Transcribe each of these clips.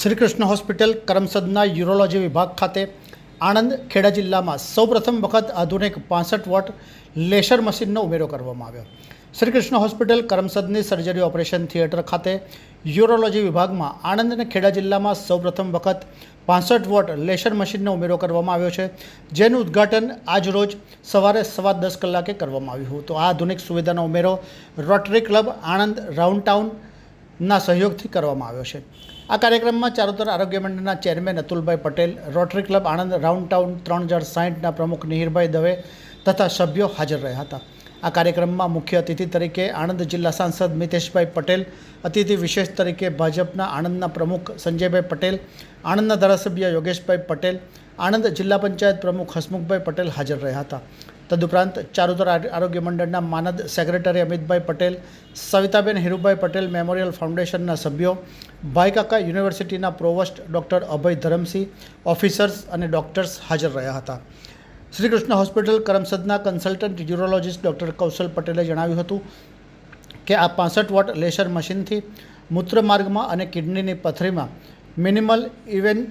Shrikrishna hospital, કરમસદના urology વિભાગ ખાતે, આણંદ ખેડા જિલ્લામાં સૌપ્રથમ વખત આધુનિક પાસઠ વોટ લેસર મશીનનો ઉમેરો કરવામાં આવ્યો. શ્રીકૃષ્ણ હોસ્પિટલ, કરમસદની સર્જરી ઓપરેશન થિયેટર ખાતે, યુરોલોજી વિભાગમાં આણંદ અને ખેડા જિલ્લામાં સૌપ્રથમ વખત પાસઠ વોટ લેસર મશીનનો ઉમેરો કરવામાં આવ્યો છે, જેનું ઉદ્ઘાટન આજ રોજ સવારે સવા દસ કલાકે કરવામાં આવ્યું હતું. આ આધુનિક સુવિધાનો ઉમેરો Rotary Club Anand Round Town ના સહયોગથી કરવામાં આવ્યો છે. આ કાર્યક્રમમાં ચારુતર આરોગ્ય મંડળના chairman Atulbhai Patel, Rotary Club Anand Round Town ત્રણ હજાર સાહીઠના પ્રમુખ મિહિરભાઈ દવે તથા સભ્યો હાજર રહ્યા હતા. આ કાર્યક્રમમાં મુખ્ય અતિથિ તરીકે આણંદ જિલ્લા સાંસદ મિતેશભાઈ પટેલ, અતિથિ વિશેષ તરીકે ભાજપના આણંદના પ્રમુખ સંજયભાઈ પટેલ, આણંદના ધારાસભ્ય યોગેશભાઈ પટેલ, આણંદ જિલ્લા પંચાયત પ્રમુખ હસમુખભાઈ પટેલ હાજર રહ્યા હતા. તદુપરાંત ચારુતર આર- આરોગ્ય મંડળના માનદ સેક્રેટરી અમિતભાઈ પટેલ, સવિતાબેન હિરુભાઈ પટેલ મેમોરિયલ ફાઉન્ડેશનના સભ્યો ભાઈકાકા યુનિવર્સિટીના provost doctor Abhay Dharamsinh, officers અને ડૉક્ટર્સ હાજર રહ્યા હતા. શ્રી કૃષ્ણ હોસ્પિટલ કરમસદના કન્સલ્ટન્ટ યુરોલોજિસ્ટ ડૉક્ટર કૌશલ પટેલે જણાવ્યું હતું કે આ પાસઠ વોટ લેસર મશીનથી મૂત્રમાર્ગમાં અને કિડનીની પથરીમાં મિનિમલ ઇવેન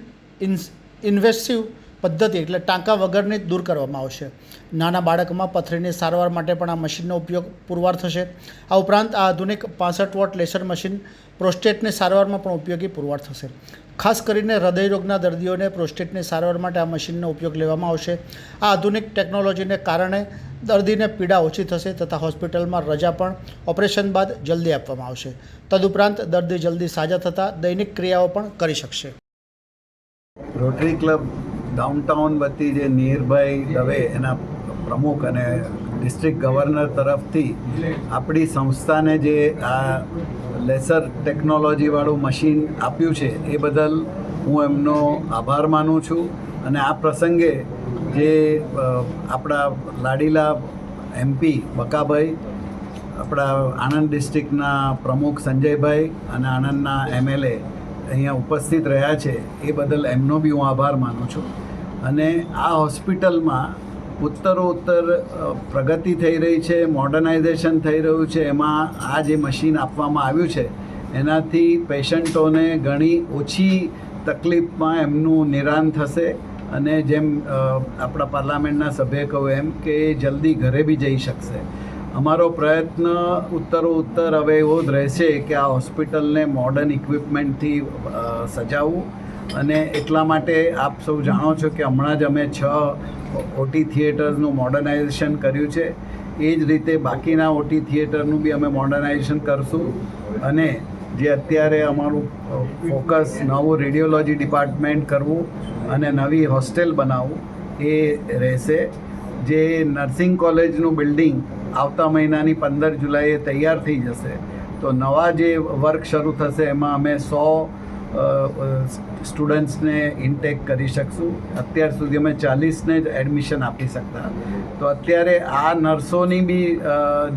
ઇન્વેસિવ પદ્ધતિ એટલે ટાંકા વગરની દૂર કરવામાં આવશે. નાના બાળકમાં પથરીની સારવાર માટે પણ આ મશીનનો ઉપયોગ પુરવાર થશે. આ ઉપરાંત આ આધુનિક પાસઠ વોટ લેસર મશીન પ્રોસ્ટેટની સારવારમાં પણ ઉપયોગી પુરવાર થશે. ખાસ કરીને હૃદયરોગના દર્દીઓને પ્રોસ્ટેટની સારવાર માટે આ મશીનનો ઉપયોગ લેવામાં આવશે. આ આધુનિક ટેકનોલોજીને કારણે દર્દીને પીડા ઓછી થશે તથા હોસ્પિટલમાં રજા પણ ઓપરેશન બાદ જલ્દી આપવામાં આવશે. તદુપરાંત દર્દી જલ્દી સાજા થતાં દૈનિક ક્રિયાઓ પણ કરી શકશે. રોટરી ક્લબ ડાઉનટાઉન વતી જે નીરભાઈ દવે, એના પ્રમુખ અને ડિસ્ટ્રિક્ટ ગવર્નર તરફથી આપણી સંસ્થાને જે આ લેસર ટેકનોલોજીવાળું મશીન આપ્યું છે, એ બદલ હું એમનો આભાર માનું છું. અને આ પ્રસંગે જે આપણા લાડીલા એમપી બકાભાઈ, આપણા આણંદ ડિસ્ટ્રિક્ટના પ્રમુખ સંજયભાઈ અને આણંદના એમએલએ અહીંયા ઉપસ્થિત રહ્યા છે, એ બદલ એમનો બી હું આભાર માનું છું. અને આ હોસ્પિટલમાં ઉત્તરોત્તર પ્રગતિ થઈ રહી છે મોડર્નાઇઝેશન થઈ રહ્યું છે, એમાં આ જે મશીન આપવામાં આવ્યું છે, એનાથી પેશન્ટોને ઘણી ઓછી તકલીફમાં એમનું નિરાન થશે અને જેમ આપણા પાર્લામેન્ટના સભ્યએ કહું એમ કે જલ્દી ઘરે બી જઈ શકશે. અમારો પ્રયત્ન ઉત્તરો ઉત્તર હવે એવો જ રહેશે કે આ હોસ્પિટલને મોડર્ન ઇક્વિપમેન્ટથી સજાવવું. અને એટલા માટે આપ સૌ જાણો છો કે હમણાં જ અમે છ ઓટી થિયેટર્સનું મોડર્નાઇઝેશન કર્યું છે. એ જ રીતે બાકીના ઓટી થિયેટરનું બી અમે મોડર્નાઇઝેશન કરશું. અને જે અત્યારે અમારું ફોકસ નવું રેડિયોલોજી ડિપાર્ટમેન્ટ કરવું અને નવી હોસ્ટેલ બનાવવું, એ રહેશે. જે નર્સિંગ કોલેજનું બિલ્ડિંગ આવતા મહિનાની પંદર જુલાઈએ તૈયાર થઈ જશે. તો નવા જે વર્ક શરૂ થશે, એમાં અમે સો સ્ટુડન્ટ્સને ઇન્ટેક કરી શકશું. અત્યાર સુધી અમે ચાલીસને જ એડમિશન આપી શકતા. તો અત્યારે આ નર્સોની બી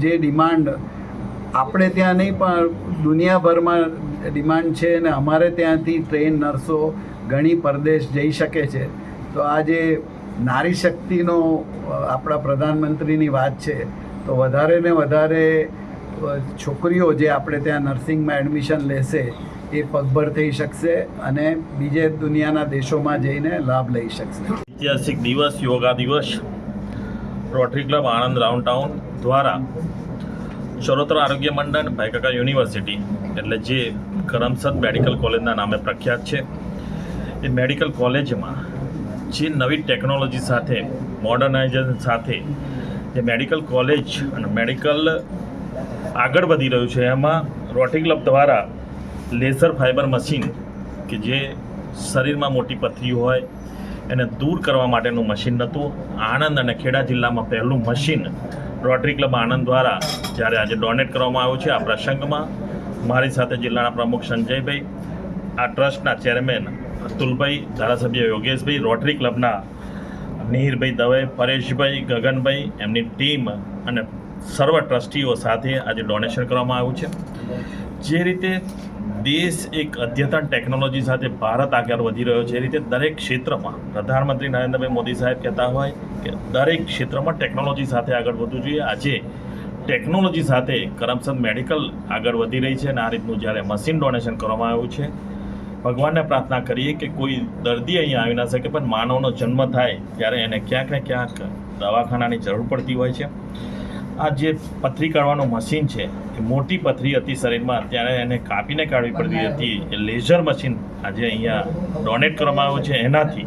જે ડિમાન્ડ આપણે ત્યાં નહીં, પણ દુનિયાભરમાં ડિમાન્ડ છે અને અમારે ત્યાંથી ટ્રેન નર્સો ઘણી પરદેશ જઈ શકે છે. તો આ જે નારી શક્તિનો આપણા પ્રધાનમંત્રીની વાત છે, તો વધારે ને વધારે છોકરીઓ જે આપણે ત્યાં નર્સિંગમાં એડમિશન લેશે એ પગભર થઈ શકશે અને બીજે દુનિયાના દેશોમાં જઈને લાભ લઈ શકશે. ઐતિહાસિક દિવસ, યોગા દિવસ Rotary Club Anand Round Town દ્વારા ચરોતર આરોગ્ય મંડળ ભાઈકાકા યુનિવર્સિટી, એટલે જે કરમસદ મેડિકલ કોલેજના નામે પ્રખ્યાત છે, એ મેડિકલ કોલેજમાં જે નવી ટેકનોલોજી સાથે, મોડર્નાઇઝેશન સાથે જે મેડિકલ કોલેજ અને મેડિકલ આગળ વધી રહ્યું છે, એમાં રોટરી ક્લબ દ્વારા લેસર ફાઇબર મશીન કે જે શરીરમાં મોટી પથરી હોય, એને દૂર કરવા માટેનું મશીન હતું આણંદ અને ખેડા જિલ્લામાં પહેલું મશીન રોટરી ક્લબ આણંદ દ્વારા જ્યારે આજે ડોનેટ કરવામાં આવ્યું છે આ પ્રસંગમાં. મારી સાથે જિલ્લાના પ્રમુખ સંજયભાઈ, આ ટ્રસ્ટના ચેરમેન અતુલભાઈ, ધારાસભ્ય યોગેશભાઈ, રોટરી ક્લબના મિહિરભાઈ દવે, પરેશભાઈ ગગનભાઈ, એમની ટીમ અને સર્વ ટ્રસ્ટીઓ સાથે આજે ડોનેશન કરવામાં આવ્યું છે. જે રીતે દેશ એક અદ્યતન ટેકનોલોજી સાથે ભારત આગળ વધી રહ્યો છે. એ રીતે દરેક ક્ષેત્રમાં પ્રધાનમંત્રી નરેન્દ્રભાઈ મોદી સાહેબ કહેતા હોય કે દરેક ક્ષેત્રમાં ટેકનોલોજી સાથે આગળ વધવું જોઈએ. આજે ટેકનોલોજી સાથે કરમસદ મેડિકલ આગળ વધી રહી છે અને આ રીતનું જ્યારે મશીન ડોનેશન કરવામાં આવ્યું છે, ભગવાનને પ્રાર્થના કરીએ કે કોઈ દર્દી અહીંયા આવી ના શકે, પણ માનવનો જન્મ થાય ત્યારે એને ક્યાંક ને ક્યાંક દવાખાનાની જરૂર પડતી હોય છે. આ જે પથરી કાઢવાનું મશીન છે એ મોટી પથરી હતી શરીરમાં ત્યારે એને કાપીને કાઢવી પડતી હતી. એ લેઝર મશીન આજે અહીંયા ડોનેટ કરવામાં આવ્યું છે એનાથી.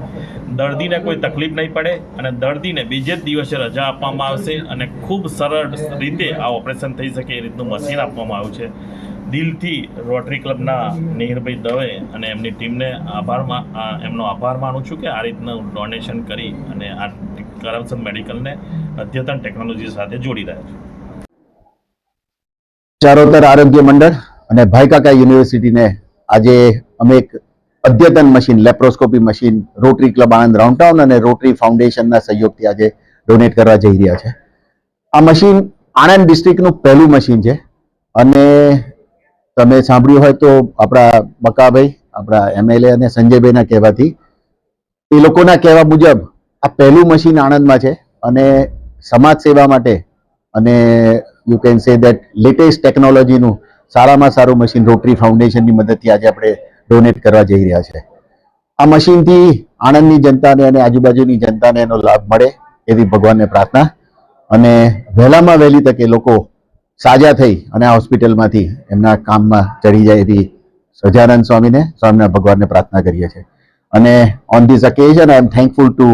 દર્દીને કોઈ તકલીફ નહીં પડે અને દર્દીને બીજે જ દિવસે રજા આપવામાં આવશે અને ખૂબ સરળ રીતે આ ઓપરેશન થઈ શકે એ રીતનું મશીન આપવામાં આવ્યું છે. દિલથી રોટરી ક્લબના નીરભાઈ દવે અને એમની ટીમને આભારમાં એમનો આભાર માનું છું કે આ રીતનું ડોનેશન કરી અને આ કરમસદ મેડિકલને અદ્યતન ટેકનોલોજી સાથે જોડી રહ્યા છે. ચારોતર આરોગ્ય મંડળ અને ભાઈકાકા યુનિવર્સિટીને આજે અમે એક અદ્યતન machine, laparoscopy machine, Rotary Club Anand Round Town અને રોટરી ફાઉન્ડેશનના સહયોગથી આજે ડોનેટ કરવા જઈ રહ્યા છે. આ મશીન આણંદ ડિસ્ટ્રિક્ટનું પહેલું મશીન છે અને તમે સાંભળ્યું હોય તો આપણા બકાભાઈ, આપણા એમએલએ અને સંજયભાઈના કહેવાથી એ લોકોના કહેવા મુજબ આ પહેલું મશીન આણંદમાં છે અને સમાજ સેવા માટે અને you can say that latest ટેકનોલોજીનું સારામાં સારું મશીન રોટરી ફાઉન્ડેશનની મદદથી આજે આપણે ડોનેટ કરવા જઈ રહ્યા છે. આ મશીનથી આણંદની જનતાને અને આજુબાજુની જનતાને એનો લાભ મળે એવી ભગવાનને પ્રાર્થના. અને વહેલામાં વહેલી તકે લોકો સાજા થઈ અને આ હોસ્પિટલમાંથી એમના કામમાં ચડી જાય એવી સજાનંદ સ્વામીને, સ્વામીના ભગવાનને પ્રાર્થના કરીએ છીએ. અને on this occasion I am thankful to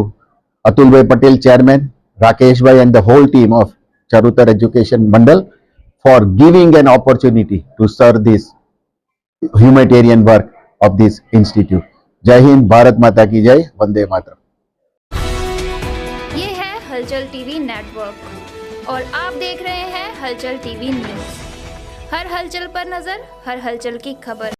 Atulbhai Patel chairman rakesh bhai and the whole team of Charutar Education Mandal for giving an opportunity to serve this humanitarian work of this institute. jai hind bharat mata ki jai vande Mataram ye hai halchal tv network aur aap dekh rahe hain halchal tv news har halchal par nazar har halchal ki khabar